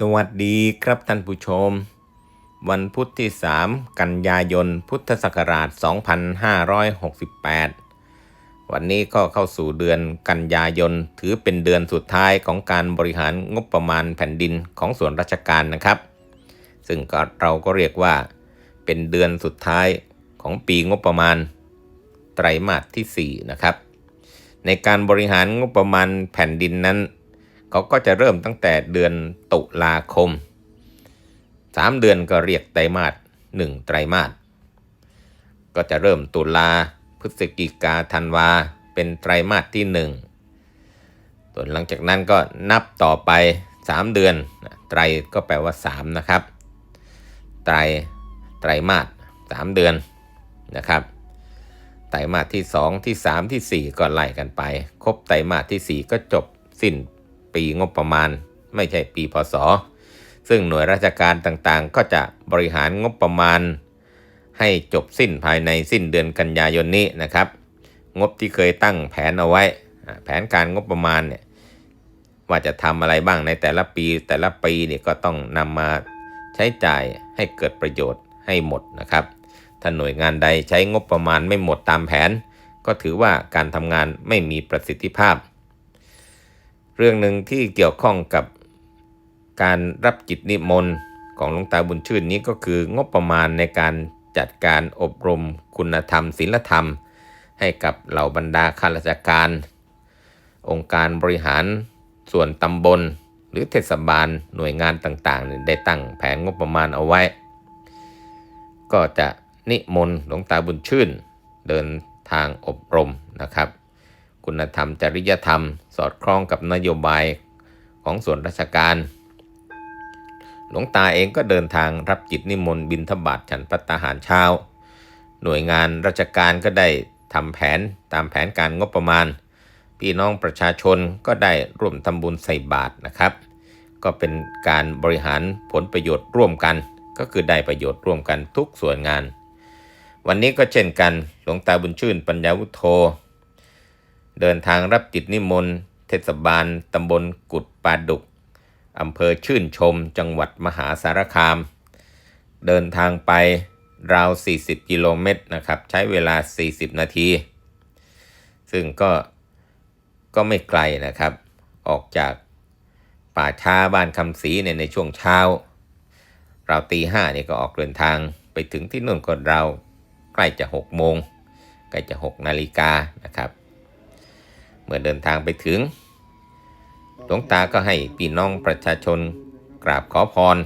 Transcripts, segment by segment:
สวัสดีครับท่านผู้ชม วันพุธที่ 3 กันยายน พุทธศักราช 2568 วันนี้ก็เข้าสู่เดือนกันยายน ถือเป็นเดือนสุดท้ายของการบริหารงบประมาณแผ่นดินของส่วนราชการนะครับ ซึ่งเราก็เรียกว่า เป็นเดือนสุดท้ายของปีงบประมาณ ไตรมาสที่ 4 นะครับ ในการบริหารงบประมาณแผ่นดินนั้น เขาก็จะเริ่มตั้งแต่เดือนตุลาคม 3 เดือนก็เรียกไตรมาส1ไตรมาสก็จะเริ่มตุลาพฤศจิกาธันวา เป็นไตรมาสที่ 1 ส่วนหลังจากนั้นก็นับต่อไป 3 เดือน ไตรก็แปลว่า 3 นะครับ ไตรไตรมาส3เดือนนะครับไตรมาสที่ 2 ที่ 3 ที่ 4 ก็ไล่กันไป ครบไตรมาสที่ 4 ก็จบสิ้น ปีงบประมาณ ไม่ใช่ปีพศ ซึ่งหน่วยราชการต่างๆ ก็จะบริหารงบประมาณ ให้จบสิ้นภายในสิ้นเดือนกันยายนนี้นะครับ งบที่เคยตั้งแผนเอาไว้ แผนการงบประมาณเนี่ยว่าจะทำอะไรบ้างในแต่ละปีแต่ละปีเนี่ยก็ต้องนำมาใช้จ่ายให้เกิดประโยชน์ให้หมดนะครับ ถ้าหน่วยงานใดใช้งบประมาณไม่หมดตามแผน ก็ถือว่าการทำงานไม่มีประสิทธิภาพ เรื่องหนึ่งที่เกี่ยวข้องกับการรับกิจนิมนต์ของหลวงตาบุญชื่นนี้ก็คืองบประมาณในการจัดการอบรมคุณธรรมศีลธรรม ให้กับเหล่าบรรดาข้าราชการ องค์การบริหารส่วนตำบล หรือเทศบาลหน่วยงานต่างๆ ได้ตั้งแผนงบประมาณเอาไว้ ก็จะนิมนต์หลวงตาบุญชื่น เดินทางอบรมนะครับ คุณธรรม จริยธรรม สอดคล้องกับนโยบายของส่วนราชการ หลวงตาเองก็เดินทางรับจิตนิมนต์บิณฑบาตฉันพัตตาหารเช้า หน่วยงานราชการก็ได้ทำแผนตามแผนการงบประมาณ พี่น้องประชาชนก็ได้ร่วมทำบุญใส่บาตรนะครับ ก็เป็นการบริหารผลประโยชน์ร่วมกัน ก็คือได้ประโยชน์ร่วมกันทุกส่วนงาน วันนี้ก็เช่นกันหลวงตาบุญชื่นปัญญาวุฒโธ เดินทางรับจิตนิมนต์ เทศบาลตำบลกุดปาดุกอำเภอชื่นชม จังหวัดมหาสารคาม เดินทางไปราว 40 กิโลเมตรนะครับ ใช้เวลา 40 นาที ซึ่งก็ก็ไม่ไกลนะครับ ออกจากป่าช้าบ้านคำศรีเนี่ยในช่วงเช้า เราตีห้านี่ก็ออกเดินทางไปถึงที่นู่นก็เราใกล้จะหกโมง ใกล้จะหกนาฬิกานะครับ เมื่อเดินทางไปถึง หลวงตาก็ให้พี่น้องประชาชนกราบขอพร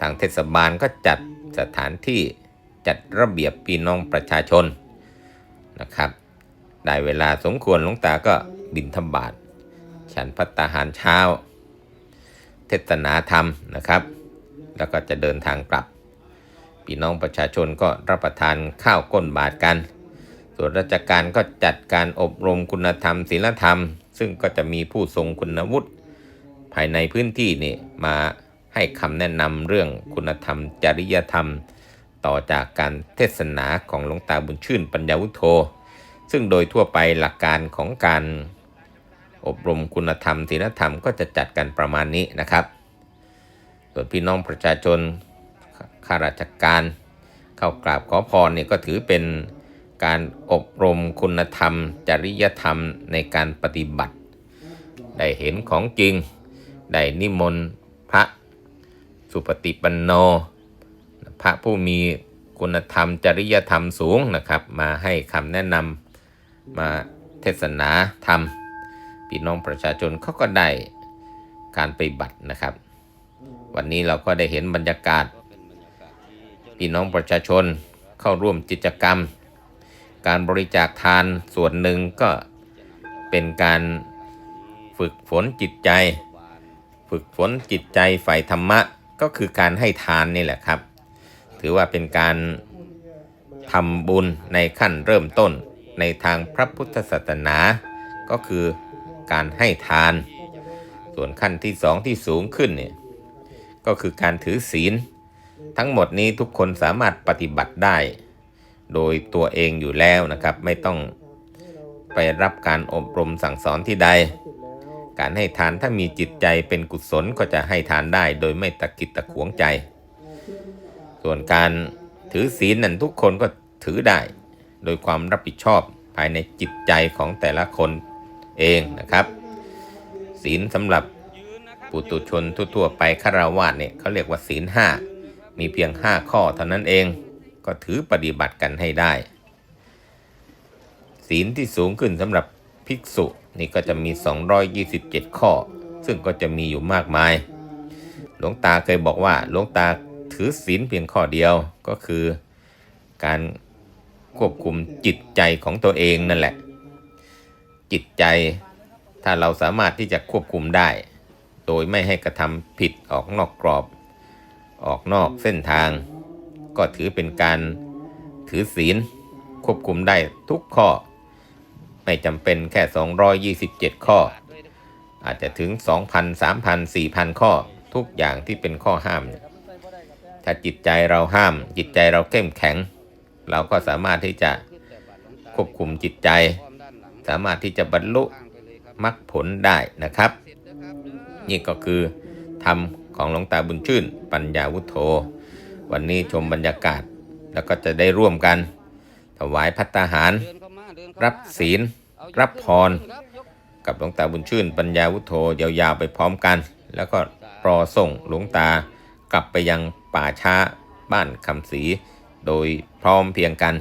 ทางเทศบาลก็จัดสถานที่จัดระเบียบพี่น้องประชาชนนะครับ ได้เวลาสมควรหลวงตาก็บินธบาตฉันพัตตาหารเช้า เทศนาธรรมนะครับ แล้วก็จะเดินทางกลับ พี่น้องประชาชนก็รับประทานข้าวก้นบาทกัน ส่วนราชการก็จัดการอบรมคุณธรรมศีลธรรม ซึ่งก็จะมีผู้ทรงคุณวุฒิภายในพื้นที่นี่มาให้คำแนะนำเรื่องคุณธรรม จริยธรรม ต่อจากการเทศนาของหลวงตาบุญชื่นปัญญาวุโธซึ่งโดยทั่วไปหลักการของการอบรมคุณธรรมศีลธรรมก็จะจัดกันประมาณนี้นะครับ ส่วนพี่น้องประชาชนข้าราชการ เข้ากราบขอพรเนี่ยก็ถือเป็น การอบรมคุณธรรม จริยธรรมในการปฏิบัติ ได้เห็นของจริง ได้นิมนต์พระสุปฏิปันโน พระผู้มีคุณธรรม จริยธรรมสูงนะครับ มาให้คำแนะนำมาเทศนาธรรมพี่น้องประชาชนเขาก็ได้การปฏิบัตินะครับ วันนี้เราก็ได้เห็นบรรยากาศพี่น้องประชาชนเข้าร่วมกิจกรรม การบริจาคทานส่วนหนึ่งก็เป็นการฝึกฝนจิตใจ ฝึกฝนจิตใจฝ่ายธรรมะก็คือการให้ทานนี่แหละครับ ถือว่าเป็นการทำบุญในขั้นเริ่มต้นในทางพระพุทธศาสนา ก็คือการให้ทาน ส่วนขั้นที่สองที่สูงขึ้นเนี่ยก็คือการถือศีล ทั้งหมดนี้ทุกคนสามารถปฏิบัติได้ โดยตัวเองอยู่แล้วนะครับ ไม่ต้องไปรับการอบรมสั่งสอนที่ใด การให้ทานถ้ามีจิตใจเป็นกุศลก็จะให้ทานได้ โดยไม่ตะกิดตะขวงใจ ส่วนการถือศีลนั้นทุกคนก็ถือได้ โดยความรับผิดชอบภายในจิตใจของแต่ละคนเองนะครับ ศีลสำหรับปุตุชนทั่วๆไปฆราวาสเนี่ยเขาเรียกว่าศีลห้ามีเพียง5ข้อเท่านั้นเอง ก็ถือปฏิบัติกันให้ได้ ศีลที่สูงขึ้นสำหรับภิกษุนี่ก็จะมี 227 ข้อ ซึ่งก็จะมีอยู่มากมาย หลวงตาเคยบอกว่าหลวงตาถือศีลเพียงข้อเดียวก็คือการควบคุมจิตใจของตัวเองนั่นแหละ จิตใจถ้าเราสามารถที่จะควบคุมได้ โดยไม่ให้กระทำผิดออกนอกกรอบ ออกนอกเส้นทาง ก็ถือเป็นการถือศีลควบคุมได้ทุกข้อ ไม่จำเป็นแค่ 227 ข้อ อาจจะถึง 2,000 3,000 4,000 ข้อ ทุกอย่างที่เป็นข้อห้าม ถ้าจิตใจเราห้าม จิตใจเราเข้มแข็ง เราก็สามารถที่จะควบคุมจิตใจ สามารถที่จะบรรลุมรรคผลได้นะครับ นี่ก็คือธรรมของหลวงตาบุญชื่น ปัญญาวุฒโธ วันนี้ชมบรรยากาศแล้วก็จะได้ร่วมกัน ถวายพัตตาหาร รับศีล รับพร กับหลวงตาบุญชื่น ปัญญาวุฒโธยาวๆไปพร้อมกัน แล้วก็รอส่งหลวงตากลับไปยังป่าช้าบ้านคำศรีโดยพร้อมเพียงกัน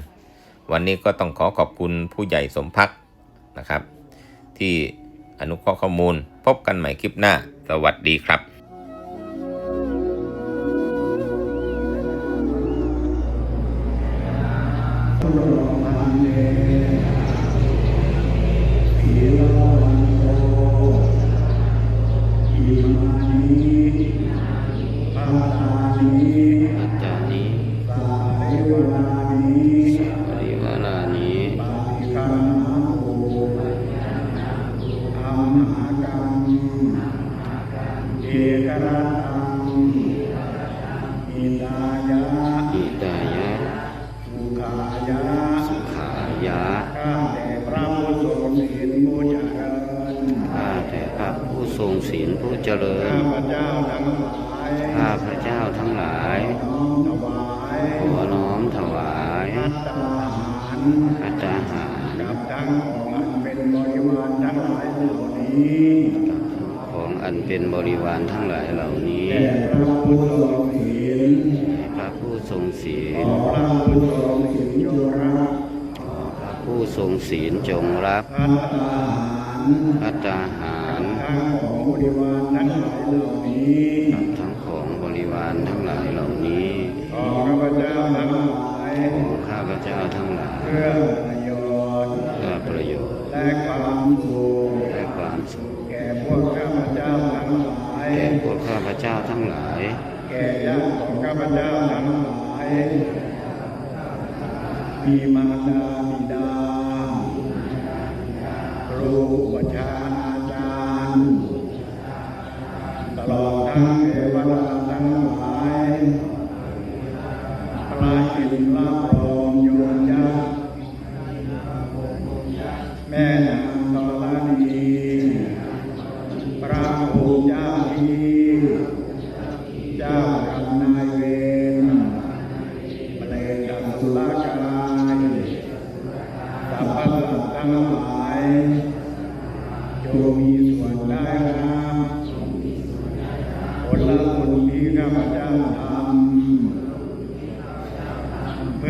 วันนี้ก็ต้องขอขอบคุณผู้ใหญ่สมพักนะครับ ที่อนุเคราะห์ข้อมูล พบกันใหม่คลิปหน้า สวัสดีครับ เจริญข้าพระเจ้าทั้งหลายขอน้อมถวายพัตตาหารของอันเป็นบริวารทั้งหลายเหล่านี้ให้พระผู้ทรงศีลขอพระผู้ทรงศีลจงรับพัตตาหา รกับทั้งของบริวารทั้งหลายเหล่านี้ของข้าพเจ้าทั้งหลายของข้าพเจ้าทั้งหลาย เพื่อประโยชน์เพื่อประโยชน์และความสุขและความสุขแก่พวกข้าพเจ้าทั้งหลายแก่พวกข้าพเจ้าทั้งหลาย แก่ญาติของข้าพเจ้าทั้งหลายมีมารดาบิดาครูอุปชฌา อิ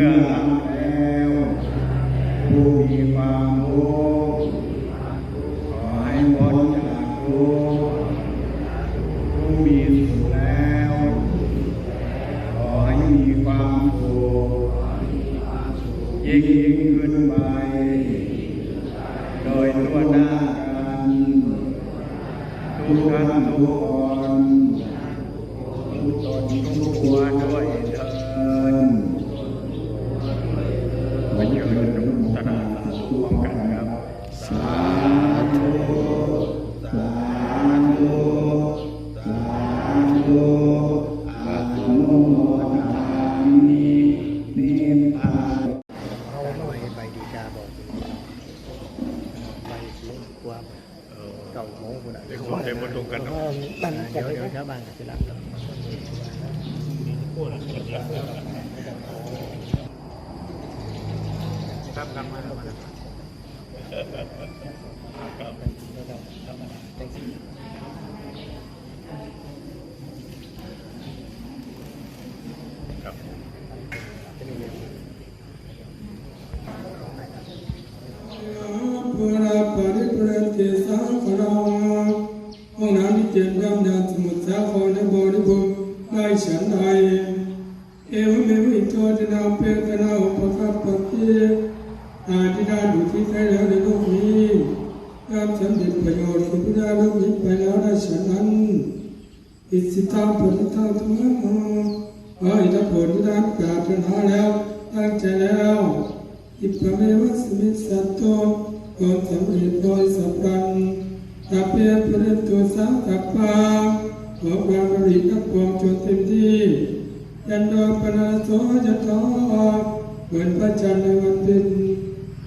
เมื่อทำแล้วผู้มีความรู้ ครับกลับมาแล้ว ได้ฉันใดเอวเมวิโตตินาเปกนาอุปการปฏิอาทิดาดุที่ใครแล้วในโลกนี้ย่อมสำเร็จประโยชน์สุภาโลกนี้ไปแล้วได้ฉันนั้นอิสิตังปฏิทังธรรมะขอให้ทั้งผลที่ได้ปรารถนาแล้วตั้งใจแล้วอิปะเมวะสมิสัตโตก่อนสำเร็จโดยสัพพันตาเปียปริตตุสังกัปปาขอความ ริกับกองจนเต็มที่ ยันโดปนาโสจะทอเหมือนพระจันทร์ในวันเพ็ญ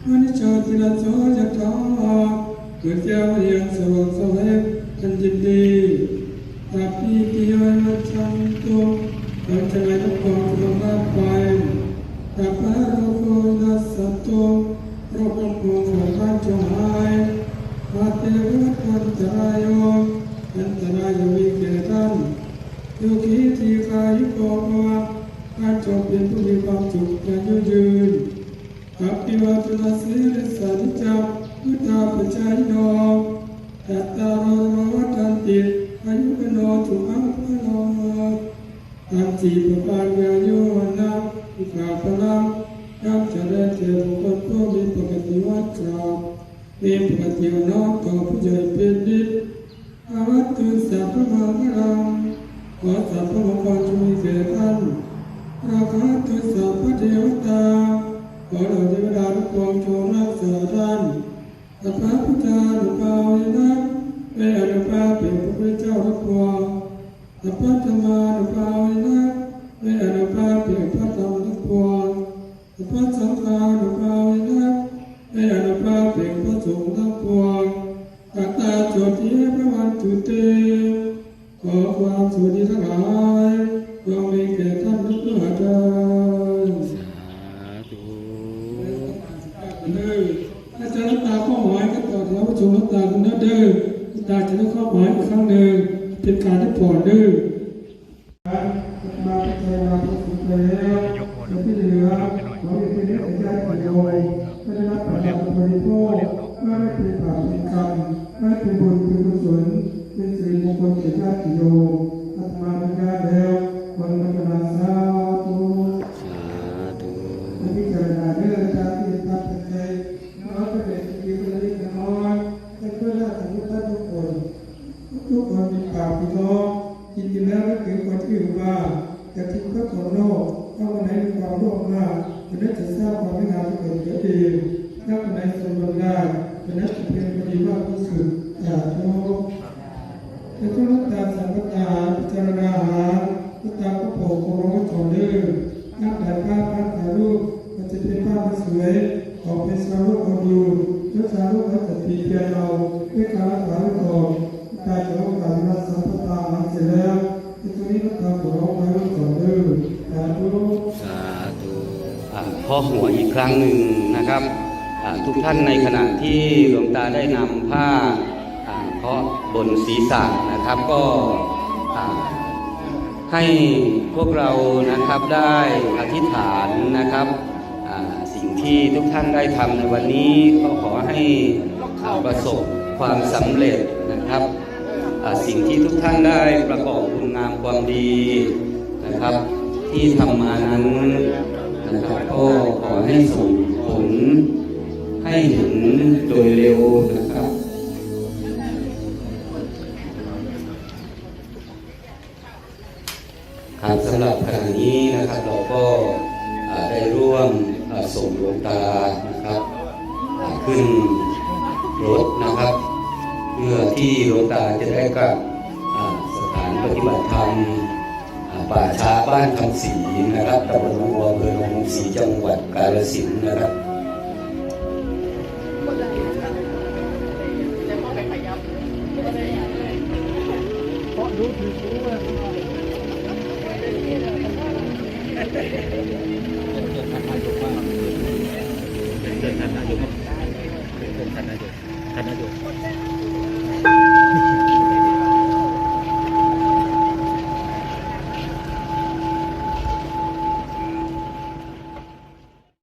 วันนิจตินาโสจะทอเหมือนแก้วเรียงสว่างสวัยทันยินดีตาปีติวันจันตุเราจะไม่ต้องกองทุกข์มากไปตาปาโรโกนัสสตุโรคลมโพของบ้านจงหายมาเตวัตวันตรายโยอันตรายจะมีแก่ท่าน โยคีทีกายุโกภวะการจงเป็นผู้มีความสุขและยืนยืนอภิวัตนาสีริสานิจังพุทธาปัจจายโนตัตตาโรมวัฏันติอายุปโนสุขังพโนตันติปปานยายุวันนะอิกาพลังย่อมจะได้เจอบุคคลผู้มีปกติวัดกราบมีปกติน้อมต่อผู้ใหญ่เป็นดิษอาวัตตุสัพพะมังคลัง ขอสัพพะมงคลจงมีแก่ท่านราคะตุสัพพเทวตา ขอเหล่าเทวดาทุกดวงจงรักษาท่านสัพพพุทธานุภาเวนะเวอนุภาเป็นพระพุทธเจ้าทุกพวงสัพพธรรมานุภาเวนะเวอนุภาเป็นพระธรรมทุกพวงสัพพสังฆานุภาเวนะเวอนุภาเป็นพระสงฆ์ทั้งปวงอัตตาโจทย์พระวันตุเต ขอความสุขดีทั้งหลายจงมีแก่ท่านทุกท่านเถิดสาธุเลยอาจารย์น้ำตาข้อหมายก็ต่อแถวประชุมน้ำตาคุณนะเด้อน้ำตาจะได้ข้อหมายอีกครั้งหนึ่งเป็นการที่ผ่อนเด้อมาพิจารณาพระสุขแล้วและที่เหลือขอให้เป็นเรื่องใจประโยชน์ไม่ได้รับประโยชน์บริโภคไม่ได้เป็นบาปเป็นกรรม รงก็ถอนเรื่องนักถ่ายภาพนักถ่ายรูปมันจะเป็นภาพที่สวยออกเป็นสารูปคนดูยกสารูปแล้วแต่ตีเพียงเราด้วยการรักษาไว้ก่อนการจะต้องการักษาพระตาหลังเสร็จแล้วที่ตรงนี้ก็ทำของเราไว้ก่อนเด้อสาธุสาธุข้อหัวอีกครั้งหนึ่งนะครับทุกท่านในขณะที่หลวงตาได้นำผ้าเคาะบนศีรษะนะครับก็ ให้พวกเรานะครับได้อธิษฐานนะครับสิ่งที่ทุกท่านได้ทำในวันนี้ก็ขอให้อ่าประสบความสำเร็จนะครับสิ่งที่ทุกท่านได้ประกอบคุณงามความดีนะครับ ที่ทำมานั้นนะครับก็ขอให้ส่งผลให้เห็นโดยเร็วนะครับ นะครับ เราก็ได้ร่วมส่งหลวงตานะครับขึ้นรถนะครับ เพื่อที่หลวงตาจะได้กับสถานปฏิบัติธรรมป่าช้าบ้านคำศรีนะครับตำบลหนองบัวอำเภอหนองศรีจังหวัดกาฬสินธุ์นะครับแต่ก็ไปขยับเชิญ ท่านนายกครับเชิญท่านนายกท่านนายก